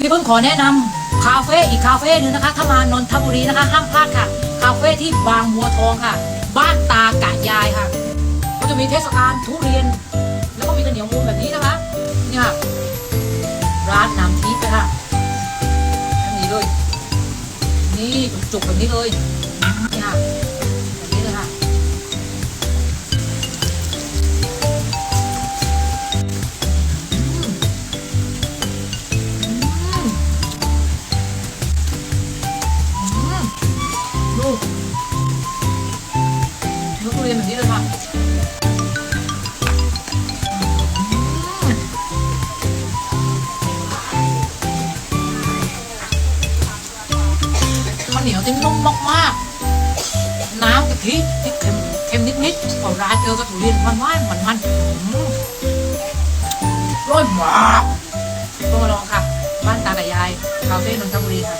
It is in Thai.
พี่เพิ่งขอแนะนำคาเฟ่อีกคาเฟ่หนึ่งนะคะถ้ามานนทบุรีนะคะ ห้ามพลาดค่ะ คาเฟ่ที่บางบัวทองค่ะ บ้านตากะยายค่ะก็จะมีเทศกาลทุเรียน แล้วก็มีข้าวเหนียวมูนแบบนี้นะคะนี่ค่ะร้านน้ำทิพย์นะคะนี้เลยนี่จุกๆแบบนี้เลย ดูดูทุเรียนแบบนี้เลยค่ะข้าวเหนียวที่นุ่มมากๆ น้ำกะทิที่เค็มเค็มนิดๆพอราดเจอกับทุเรียนมันหวานมันมันๆร่อยมากต้องมาลองค่ะ บ้านตากับยายคาเฟ่นนทบุรีค่ะ